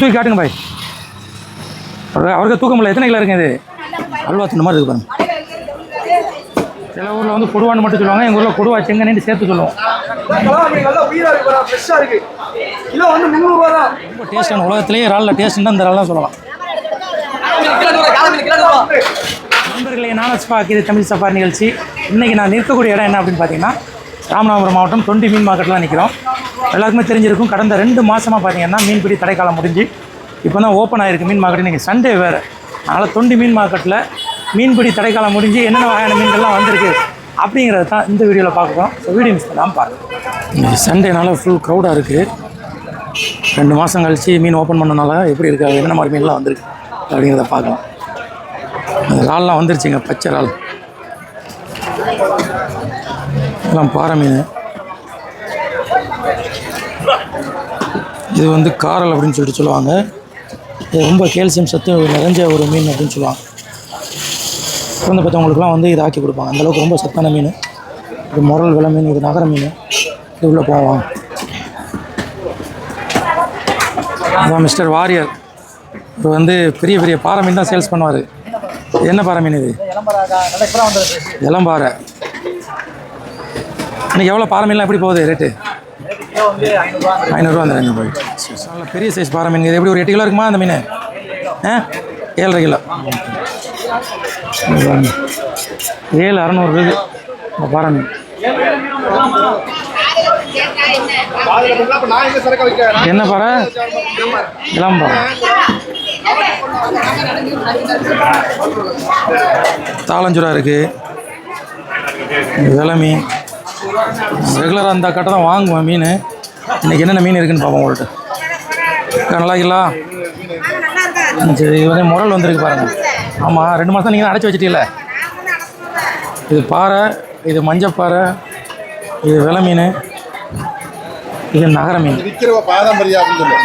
தூக்கி காட்டுங்க பாய். அவருக்கு அவருக்கு தூக்க முடியல எத்தனை கிலோ இருக்குங்க இது? அல்வா தின்ன மாதிரி இருக்கு பாருங்க. சில ஊரில் வந்து கொடுவான்னு மட்டும் சொல்லுவாங்க. எங்கள் ஊரில் கொடுவா செங்கன்னு சேர்த்து சொல்லுவோம். கிலோ வந்து முந்நூறுவா தான் ரொம்ப டேஸ்டான உலகத்திலேயே இறாலில் டேஸ்ட்னா இந்த இறால் சொல்லலாம். நண்பர்களே நானஸ் பாக் இது தமிழ் சஃபார் நிகழ்ச்சி. இன்றைக்கி நான் நிற்கக்கூடிய இடம் என்ன அப்படின்னு பார்த்தீங்கன்னா ராமநாதபுரம் மாவட்டம் தொண்டி மீன் மார்க்கெட்டில் நிற்கிறோம் எல்லாருக்குமே தெரிஞ்சிருக்கும். கடந்த ரெண்டு மாதமாக பார்த்தீங்கன்னா மீன்பிடி தடைக்காலம் முடிஞ்சு இப்போ தான் ஓப்பன் ஆகிருக்கு மீன் மார்க்கெட் இன்றைக்கி சண்டே வேறு. அதனால் தொண்டி மீன் மார்க்கெட்டில் மீன்பிடி தடைக்காலம் முடிஞ்சு என்னென்ன வகையான மீன்கள்லாம் வந்திருக்கு அப்படிங்கிறத தான் இந்த வீடியோவில் பார்க்குறோம் ஸோ வீடியோ மிஸ் பண்ணாமல் பாருங்கள் சண்டேனால ஃபுல் க்ரௌடாக இருக்குது ரெண்டு மாதம் கழிச்சு மீன் ஓப்பன் பண்ணனால எப்படி இருக்காது என்னென்ன மாதிரி மீன்லாம் வந்திருக்கு அப்படிங்கிறத பார்க்கலாம். அந்த இறால்லாம் வந்துருச்சுங்க பச்சை இறால். எல்லாம் பாறை மீன். இது வந்து காரல் அப்படின்னு சொல்லிட்டு சொல்லுவாங்க. இது ரொம்ப கேல்சியம் சத்து நிறைஞ்ச ஒரு மீன் அப்படின்னு சொல்லுவாங்க. குழந்தை பெற்றவங்களுக்குலாம் வந்து இதை ஆக்கி கொடுப்பாங்க. அந்தளவுக்கு ரொம்ப சத்தான மீன். இது முரல் விலை மீன் இது நகர மீன். இது உள்ளே போவாங்க அதான் மிஸ்டர் வாரியர். இப்போ வந்து பெரிய பெரிய பாறை மீன் தான் சேல்ஸ் பண்ணுவார். என்ன பாறை மீன் இது? இளம்பாறை இன்னைக்கு எவ்வளோ பாறை மீன்லாம் எப்படி போகுது ரேட்டு ஐநூறுரூவா அந்த போய். நல்ல பெரிய சைஸ் பாறை மீன். இது எப்படி ஒரு எட்டு கிலோ இருக்குமா அந்த மீன்? ஆ? ஏழரை கிலோ. ஏழு அறநூறு இருக்கு இந்த பாறை மீன். என்ன பாறை? இளம்பாறை தாளஞ்சுரா இருக்குது விலை மீன் ரெகுலராக அந்த கட்டை தான் வாங்குவேன் மீன். இன்னைக்கு என்னென்ன மீன் இருக்குன்னு பார்ப்போம் உங்கள்கிட்ட நல்லா ம், சரி இது வந்து முரல் வந்திருக்கு பாருங்க. ஆமாம் ரெண்டு மாதம் நீங்கள் அடைச்சி வச்சிட்டீங்கள இது பாறை இது மஞ்சப்பாறை இது விலை மீன் இது நகர மீன். பாரம்பரியம் அப்படின்னு சொல்லு.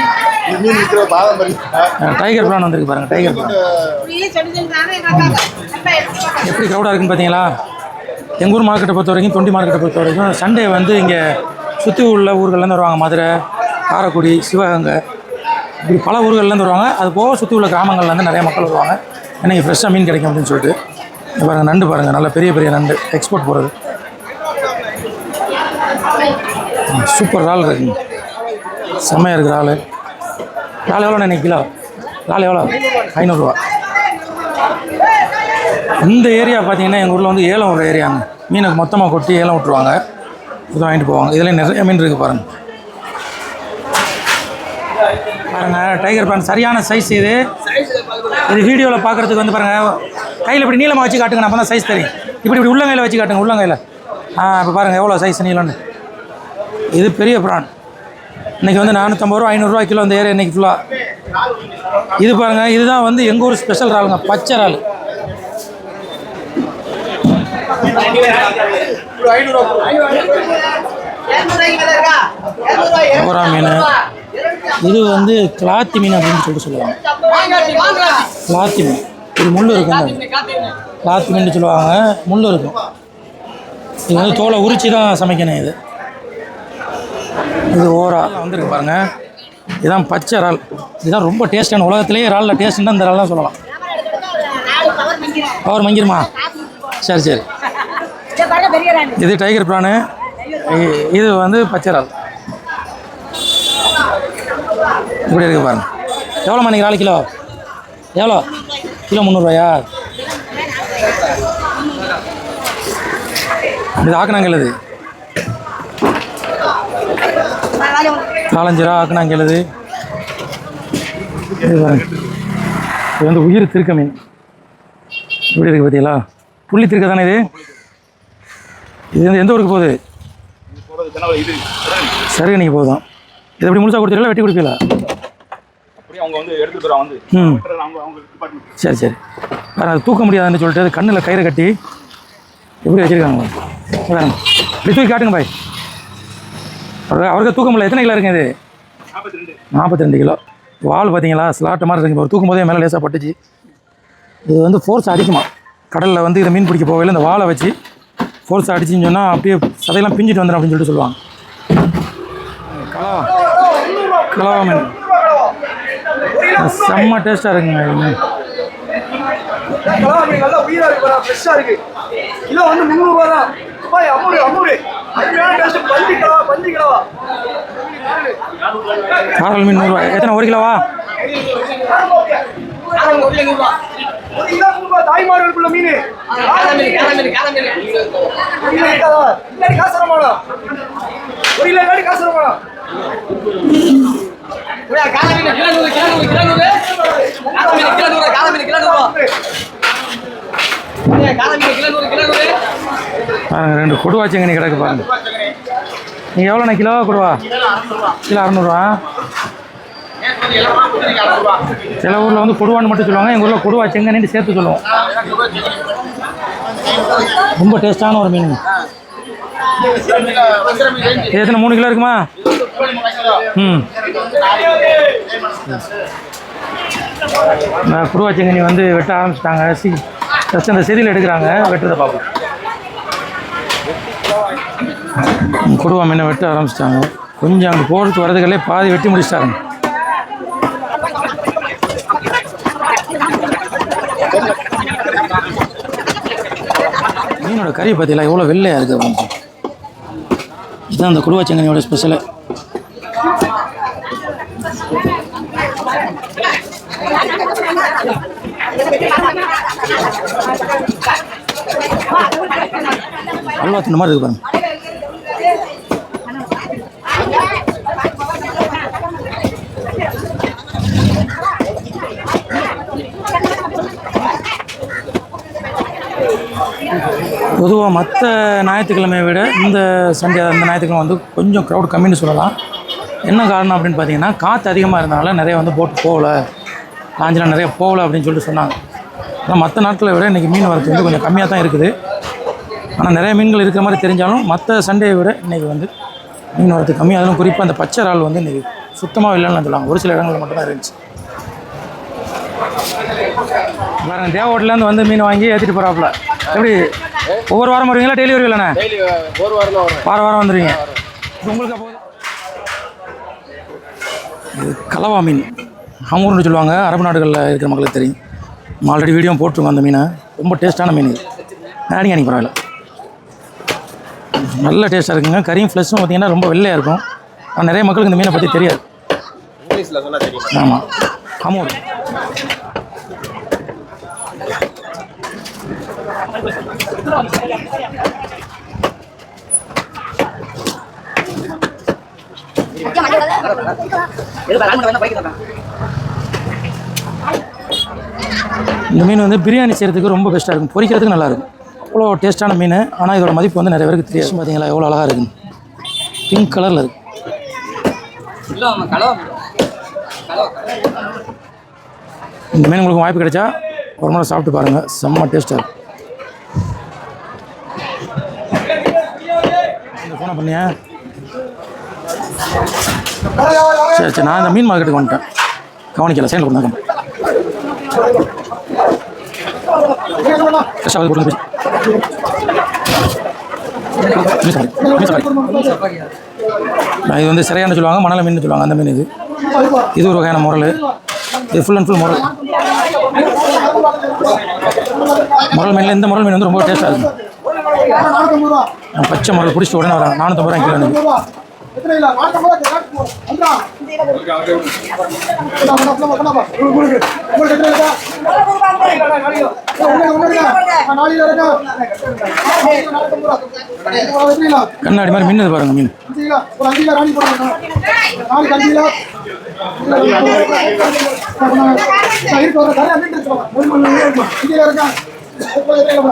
இது மீன் விற்கிறவ பாரம்பரியம் அஹ், டைகர் பிரான் வந்திருக்கு பாருங்க டைகர் பிரான் எப்படி க்ரௌடாக இருக்குன்னு பார்த்தீங்களா? எங்கள் ஊர் மார்க்கெட்டை பொறுத்த வரைக்கும் தொண்டி மார்க்கெட்டை பொறுத்த வரைக்கும் சண்டே வந்து இங்கே சுற்றி உள்ள ஊர்கள்லேருந்து வருவாங்க. மதுரை காரைக்குடி சிவகங்கை இப்படி பல ஊர்கள்லேருந்து வருவாங்க. அது போக சுற்றி உள்ள கிராமங்கள்லேருந்து நிறைய மக்கள் வருவாங்க. ஏன்னா ஃப்ரெஷ்ஷாக மீன் கிடைக்கும் அப்படின்னு சொல்லிட்டு. பாருங்கள் நண்டு பாருங்கள் நல்ல பெரிய பெரிய நண்டு. எக்ஸ்போர்ட் போகிறது சூப்பர் இறால் இருக்குங்க. செம்மையாக இருக்கிற இறால். இறால் எவ்வளோ இன்னைக்கு கிலோ? இறால் எவ்வளோ? ஐநூறுரூவா. இந்த ஏரியா பார்த்தீங்கன்னா எங்கள் ஊரில் வந்து ஏலம் ஒரு ஏரியாங்க மீனை மொத்தமாக கொட்டி ஏலம் விட்டுருவாங்க. இதை வாங்கிட்டு போவாங்க. இதில் நிறைய மீன் இருக்குது பாருங்கள் பாருங்கள் டைகர் பேன் சரியான சைஸ் இது. இது வீடியோவில் பார்க்குறதுக்கு வந்து பாருங்கள் கையில் இப்படி நீளமாக வச்சு காட்டுங்க அப்போ தான் சைஸ் தெரியும். இப்படி இப்படி உள்ளங்கையில் வச்சு காட்டுங்க உள்ளங்கையில். ஆ இப்போ பாருங்கள் எவ்வளோ சைஸ் நீளம்னு. இது பெரிய ப்ரான் இன்றைக்கி வந்து நானூற்றம்பது ரூபா ஐநூறுரூவா கிலோ இந்த ஏரியா இன்றைக்கி ஃபுல்லாக இது பாருங்கள் இதுதான் வந்து எங்கள் ஊர் ஸ்பெஷல் இறாலுங்க பச்சை இறால் கோரா மீன். இது வந்து கிளாத்தி மீன் அப்படின்னு சொல்லிட்டு சொல்லுவாங்க. கிளாத்தி மீன். இது முள் இருக்கும். கிளாத்தி மீன் சொல்லுவாங்க. முள் இருக்கும். இது வந்து தோலை உரிச்சு தான் சமைக்கணும் இது. இது ஓரா. வந்திருக்கு பாருங்க. இதுதான் பச்சை இறால். இதுதான் ரொம்ப டேஸ்டான உலகத்திலேயே இறாலில் டேஸ்ட்னா இந்த இறால் தான் சொல்லலாம். பவர் மங்கிருமா சரி சரி. இது டைகர் பிரானு இது வந்து பச்சை இறால். இப்படி இருக்கு பாருங்க. எவ்வளோ மணிக்கு நாலு கிலோ? எவ்வளோ? கிலோ முந்நூறுவாயா? இது ஆக்கினாங்க இது? நாலஞ்சு ரூபா ஆக்கினாங்க இது? இது பாருங்க. இது வந்து உயிர் திருக்க மீன். இப்படி இருக்கு பார்த்தீங்களா புள்ளி திருக்க தானே இது? இது வந்து எந்த ஊருக்கு போகுது? சரி நீங்கள் போதும். இது எப்படி முழுசாக கொடுத்துருக்கீங்களா வெட்டி கொடுப்பீங்களா? வந்து ம். சரி சரி. வேறு அது தூக்க முடியாதுன்னு சொல்லிட்டு அது கண்ணில் கயிறை கட்டி எப்படி வச்சுருக்காங்க வேறு இப்படி தூக்கி காட்டுங்க பாய். அவருக்கு அவருக்கு தூக்க முடியல எத்தனை கிலோ இருக்குங்க இது? நாற்பத்தி ரெண்டு கிலோ. வால் பார்த்தீங்களா ஸ்லாட்டு மாதிரி இருக்குங்க தூக்கும் போதே மேலே லேசாக பட்டுச்சு. இது வந்து ஃபோர்ஸ் அடிக்குமா? கடலில் வந்து இதை மீன் பிடிக்க போகல இந்த வாலை வச்சு ஃபோர்ஸ் அடிச்சுன்னு சொன்னால் அப்படியே சதையெல்லாம் பிஞ்சிட்டு வந்துடும் அப்படின்னு சொல்லிட்டு சொல்லுவாங்க. கலவா மீன் செம்ம டேஸ்ட்டாக இருக்குங்க மீன் கலவா மீன் நல்லா உயிரா இருக்கு பாரு ஃப்ரெஷ்ஷா இருக்கு. கிலோ வந்து முந்நூறுவா தான். பாய் காரல் மீன் நூறுரூவா எத்தனை ஒரு கிலோவா? ஒரு கிலோ நூறுபா தாய்மார்களுக்குள்ள மீன். இல்லாடி காசு தர மாட்டோம் ஒரு கிலோ இல்லாடி காசு பாருங்க ரெண்டு கொடுவா செங்கனி கிடக்கு பாருங்க. நீங்கள் எவ்வளோண்ணா கிலோ கொடுவா கிலோ அறநூறுவா? சில ஊரில் வந்து கொடுவான்னு மட்டும் சொல்லுவாங்க. எங்கள் ஊரில் கொடுவா செங்கனின்னு சேர்த்து சொல்லுவோம். ரொம்ப டேஸ்டான ஒரு மீன். இது எத்தனை மூணு கிலோ இருக்குமா? ம். குருவா செங்கனி வந்து வெட்ட ஆரம்பிச்சிட்டாங்க. சி ஃபஸ்ட் அந்த செதில் எடுக்கிறாங்க. வெட்டுறதை பார்ப்போம். ம், கொடுவா மீனை வெட்ட ஆரம்பிச்சிட்டாங்க. கொஞ்சம் அங்கே போகிறதுக்கு வரதுகளே பாதி வெட்டி முடிச்சிட்டாங்க. மீனோட கறி பார்த்தீங்களா எவ்வளோ வெள்ளையாக இருக்குது அப்படின்னு இதுதான் அந்த குருவா ஸ்பெஷலு அல்வா தின்ன மாதிரி இருக்கு பாருங்க. பொதுவாக மற்ற ஞாயிற்றுக்கிழமையை விட இந்த சண்டே அந்த ஞாயிற்றுக்கிழமை வந்து கொஞ்சம் க்ரௌட் கம்மின்னு சொல்லலாம். என்ன காரணம் அப்படின்னு பார்த்தீங்கன்னா காற்று அதிகமாக இருந்தனால நிறைய வந்து போட்டு போகல. லாஞ்சில் நிறைய போகலை அப்படின்னு சொல்லிட்டு சொன்னாங்க. ஆனால் மற்ற நாட்களை விட இன்றைக்கி மீன் வரத்து வந்து கொஞ்சம் கம்மியாக தான் இருக்குது. ஆனால் நிறைய மீன்கள் இருக்கிற மாதிரி தெரிஞ்சாலும் மற்ற சண்டேயை விட இன்றைக்கி வந்து மீன் வரத்து கம்மி அதிலும் குறிப்பாக அந்த பச்சை இறால் வந்து இன்றைக்கி சுத்தமாக இல்லைன்னு சொல்லலாம். ஒரு சில இடங்களில் மட்டும்தான் இருந்துச்சு. வேற தேவ ஹோட்டலேருந்து வந்து மீன் வாங்கி ஏற்றிட்டு போகிறாப்புல எப்படி? ஒவ்வொரு வாரம் வருவீங்களா? டெய்லி வருவீங்களாண்ணே? டெய்லி ஒரு வாரம் வாரம் வாரம். வந்துடுவீங்க உங்களுக்கு அப்போ இது கலவா மீன். ஹமூர்னு சொல்லுவாங்க. அரபு நாடுகளில் இருக்கிற மக்களுக்கு தெரியும். ஆல்ரெடி வீடியோ போட்டிருக்கோம் அந்த மீனை. ரொம்ப டேஸ்ட்டான மீன் இது. அடிங்க அன்றைக்கி பரவாயில்ல. நல்ல டேஸ்ட்டாக இருக்குங்க. கறியும் ஃப்ளஷும் பார்த்தீங்கன்னா ரொம்ப வெள்ளையாக இருக்கும். ஆனால் நிறைய மக்களுக்கு இந்த மீனை பற்றி தெரியாது. ஆமாம் ஹமூர் இந்த மீன் வந்து பிரியாணி செய்கிறதுக்கு ரொம்ப பெஸ்ட்டாக இருக்கும். பொரிக்கிறதுக்கு நல்லா இருக்கும். அவ்வளோ டேஸ்ட்டான மீன் ஆனால் இதோட மதிப்பு வந்து நிறைய பேருக்கு தெரியும் பார்த்தீங்களா எவ்வளோ அழகாக இருக்குன்னு. பிங்க் கலரில் இருக்கு. இந்த மீன் உங்களுக்கு வாய்ப்பு கிடைச்சா ஒரு முறை சாப்பிட்டு பாருங்கள் செம்ம டேஸ்ட்டாக இருக்கும். போன பண்ணியா? சரி சரி நான் இந்த மீன் மார்க்கெட்டுக்கு வந்துட்டேன். கவனிக்கல சைனில் கொடுத்தாங்க கஷ்டம் போட்டு மீன். மீன் இது வந்து சிறையான்னு சொல்லுவாங்க மணல மீன் சொல்லுவாங்க அந்த மீன் இது. இது ஒரு வகையான முரல். இது ஃபுல் அண்ட் ஃபுல் முரல். முரல் மீனில் இந்த முரல் மீன் வந்து ரொம்ப டேஸ்ட்டாக இருக்கும். பச்சை முரல் பிடிச்சிட்டு உடனே வரேன். நானூற்றம்பது ரூபா. கிலோ? கண்ணாடி மாதிரி மின்னது பாருங்க மீன். செம்ம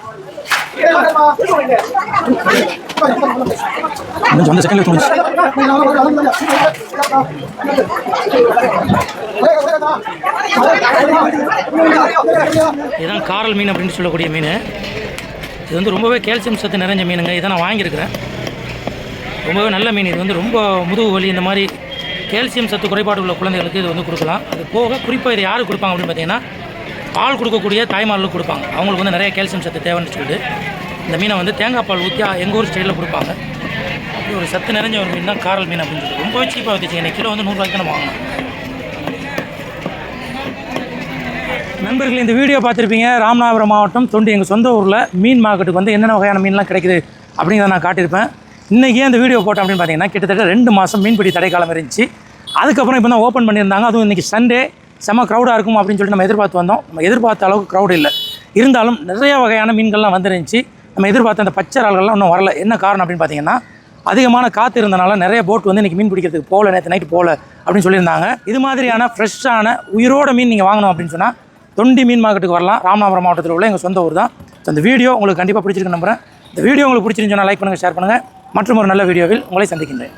இந்த மீன் இன்னும் அந்த செகண்டில் இதுதான் காரல் மீன் அப்படின்னு சொல்லக்கூடிய மீன். இது வந்து ரொம்பவே கால்சியம் சத்து நிறைஞ்ச மீனுங்க. இதை நான் வாங்கியிருக்கிறேன். ரொம்பவே நல்ல மீன். இது வந்து ரொம்ப முதுகு வலி இந்த மாதிரி கால்சியம் சத்து குறைபாடு உள்ள குழந்தைகளுக்கு இது வந்து கொடுக்கலாம். அது போக குறிப்பாக இது யாருக்கு கொடுப்பாங்க அப்படின்னு பார்த்தீங்கன்னா பால் கொடுக்கக்கூடிய தாய்மார்களுக்கு கொடுப்பாங்க. அவங்களுக்கு வந்து நிறைய கால்சியம் சத்து தேவைன்னு சொல்லிட்டு. இந்த மீனை வந்து தேங்காய் பால் ஊற்றி எங்கள் ஊர் ஸ்டைலில் கொடுப்பாங்க. அப்படி ஒரு சத்து நிறைஞ்ச ஒரு மீன் தான் காரல் மீன் அப்படின்னு சொல்லிட்டு ரொம்ப சீப்பாக வந்துச்சு எனக்கு கிலோ வந்து நூறுரூவாய்க்கு தான் வாங்கணும் நண்பர்கள் இந்த வீடியோ பார்த்துருப்பீங்க. ராமநாதபுரம் மாவட்டம் தொண்டி எங்கள் சொந்த ஊரில் மீன் மார்க்கெட்டுக்கு வந்து என்னென்ன வகையான மீன்லாம் கிடைக்குது அப்படிங்கிறத நான் காட்டியிருப்பேன். இன்றைக்கி அந்த வீடியோ போட்டோம் அப்படின்னு பார்த்தீங்கன்னா கிட்டத்தட்ட ரெண்டு மாதம் மீன்பிடி தடைக்காலம் இருந்துச்சு. அதுக்கப்புறம் இப்போ தான் ஓப்பன் பண்ணியிருந்தாங்க. அதுவும் இன்றைக்கி சண்டே செம க்ரௌடாக இருக்கும் அப்படின்னு சொல்லிட்டு நம்ம எதிர்பார்த்து வந்தோம். நம்ம எதிர்பார்த்த அளவுக்கு க்ரௌட் இல்லை. இருந்தாலும் நிறைய வகையான மீன்கள்லாம் வந்துருந்துச்சு. நம்ம எதிர்பார்த்த அந்த பச்சை இறால்கள்லாம் இன்னும் வரல. என்ன காரணம் அப்படின்னு பார்த்தீங்கன்னா அதிகமான காற்று இருந்தனால நிறைய போட் வந்து இன்றைக்கி மீன் பிடிக்கிறதுக்கு போகல நேற்று நைட்டு போகல அப்படின்னு சொல்லியிருந்தாங்க. இது மாதிரியான ஃப்ரெஷ்ஷான உயிரோட மீன் நீங்கள் வாங்கணும் அப்படின்னு சொன்னால் தொண்டி மீன் மார்க்கெட்டுக்கு வரலாம். ராமநாதபுரம் மாவட்டத்தில் உள்ள எங்கள் சொந்த ஊர் தான். ஸோ அந்த வீடியோ உங்களுக்கு கண்டிப்பாக பிடிச்சிருக்கு நம்புறேன். இந்த வீடியோ உங்களுக்கு பிடிச்சிருந்துச்சுன்னா லைக் பண்ணுங்கள் ஷேர் பண்ணுங்கள் மற்றும் ஒரு நல்ல வீடியோவில் உங்களை சந்திக்கின்றேன்.